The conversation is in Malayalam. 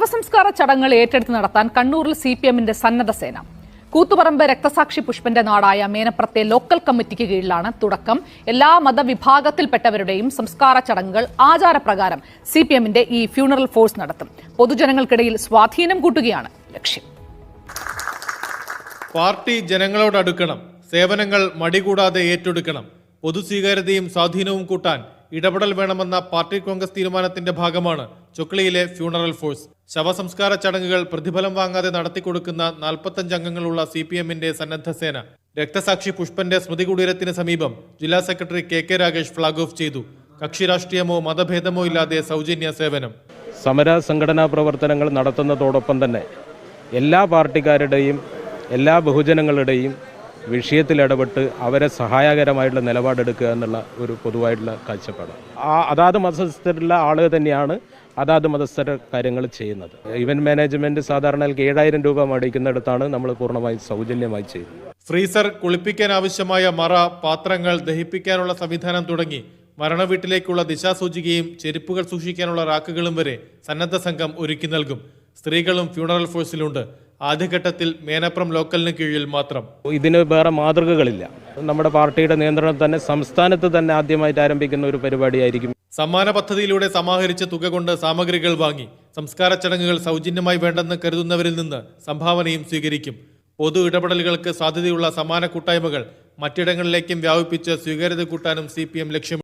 ശവസംസ്കാര ചടങ്ങുകൾ ഏറ്റെടുത്ത് നടത്താൻ കണ്ണൂരിൽ സി പി എമ്മിന്റെ സന്നദ്ധ സേന. കൂത്തുപറമ്പ് രക്തസാക്ഷി പുഷ്പന്റെ നാടായ മേനപ്രത്തെ ലോക്കൽ കമ്മിറ്റിക്ക് കീഴിലാണ് തുടക്കം. എല്ലാ മതവിഭാഗത്തിൽപ്പെട്ടവരുടെയും സംസ്കാര ചടങ്ങുകൾ ആചാരപ്രകാരം സി പി എമ്മിന്റെ ഈ ഫ്യൂണറൽ ഫോഴ്സ് നടത്തും. പൊതുജനങ്ങൾക്കിടയിൽ സ്വാധീനം കൂട്ടുകയാണ് ലക്ഷ്യം. പാർട്ടി ജനങ്ങളോടടുക്കണം സേവനങ്ങൾ മടികൂടാതെ ഏറ്റെടുക്കണം. പൊതുസ്വീകാര്യതയും സ്വാധീനവും കൂട്ടാൻ ഇടപെടൽ വേണമെന്ന പാർട്ടി കോൺഗ്രസ് തീരുമാനത്തിന്റെ ഭാഗമാണ് ചൊക്ലിയിലെ ഫ്യൂണറൽ ഫോഴ്സ് ശവസംസ്കാര ചടങ്ങുകൾ പ്രതിഫലം വാങ്ങാതെ നടത്തിക്കൊടുക്കുന്ന നാൽപ്പത്തഞ്ച് അംഗങ്ങളുള്ള സി പി എമ്മിന്റെ സന്നദ്ധ സേന. രക്തസാക്ഷി പുഷ്പന്റെ സ്മൃതി കുടീരത്തിന് സമീപം ജില്ലാ secretary K K Ragesh flag off ചെയ്തു. കക്ഷി രാഷ്ട്രീയമോ മതഭേദമോ ഇല്ലാതെ സൗജന്യ സേവനം. സമര സംഘടനാ പ്രവർത്തനങ്ങൾ നടത്തുന്നതോടൊപ്പം തന്നെ എല്ലാ പാർട്ടിക്കാരുടെയും എല്ലാ ബഹുജനങ്ങളുടെയും വിഷയത്തിൽ ഇടപെട്ട് അവരെ സഹായകരമായിട്ടുള്ള നിലപാടെടുക്കുക എന്നുള്ള ഒരു പൊതുവായിട്ടുള്ള കാഴ്ചപ്പാട്. ആ അതാത് മതസ്ഥരുള്ള ആളുകൾ തന്നെയാണ് അതാത് മതസ്ഥര കാര്യങ്ങൾ ചെയ്യുന്നത്. ഇവന്റ് മാനേജ്മെന്റ് സാധാരണ ഏഴായിരം രൂപ മേടിക്കുന്നിടത്താണ് നമ്മൾ പൂർണമായും സൗജന്യമായി ചെയ്യുന്നത്. ഫ്രീസർ കുളിപ്പിക്കാൻ ആവശ്യമായ മറ പാത്രങ്ങൾ ദഹിപ്പിക്കാനുള്ള സംവിധാനം തുടങ്ങി മരണവീട്ടിലേക്കുള്ള ദിശാസൂചികയും ചെരുപ്പുകൾ സൂക്ഷിക്കാനുള്ള റാക്കുകളും വരെ സന്നദ്ധ സംഘം ഒരുക്കി നൽകും. സ്ത്രീകളും ഫ്യൂണറൽ ഫോഴ്സിലുണ്ട് ആദ്യഘട്ടത്തിൽ മേനപ്രം ലോക്കലിന് കീഴിൽ മാത്രം. ഇതിന് വേറെ മാതൃകകളില്ല. നമ്മുടെ പാർട്ടിയുടെ നിയന്ത്രണം തന്നെ സംസ്ഥാനത്ത് തന്നെ ആദ്യമായിട്ട് ആരംഭിക്കുന്ന ഒരു പരിപാടിയായിരിക്കും. സമ്മാന പദ്ധതിയിലൂടെ സമാഹരിച്ച തുക കൊണ്ട് സാമഗ്രികൾ വാങ്ങി സംസ്കാര ചടങ്ങുകൾ സൗജന്യമായി വേണ്ടെന്ന് കരുതുന്നവരിൽ നിന്ന് സംഭാവനയും സ്വീകരിക്കും. പൊതു ഇടപെടലുകൾക്ക് സാധ്യതയുള്ള സമാന കൂട്ടായ്മകൾ മറ്റിടങ്ങളിലേക്കും വ്യാപിപ്പിച്ച് സ്വീകാര്യത കൂട്ടാനും സി ലക്ഷ്യം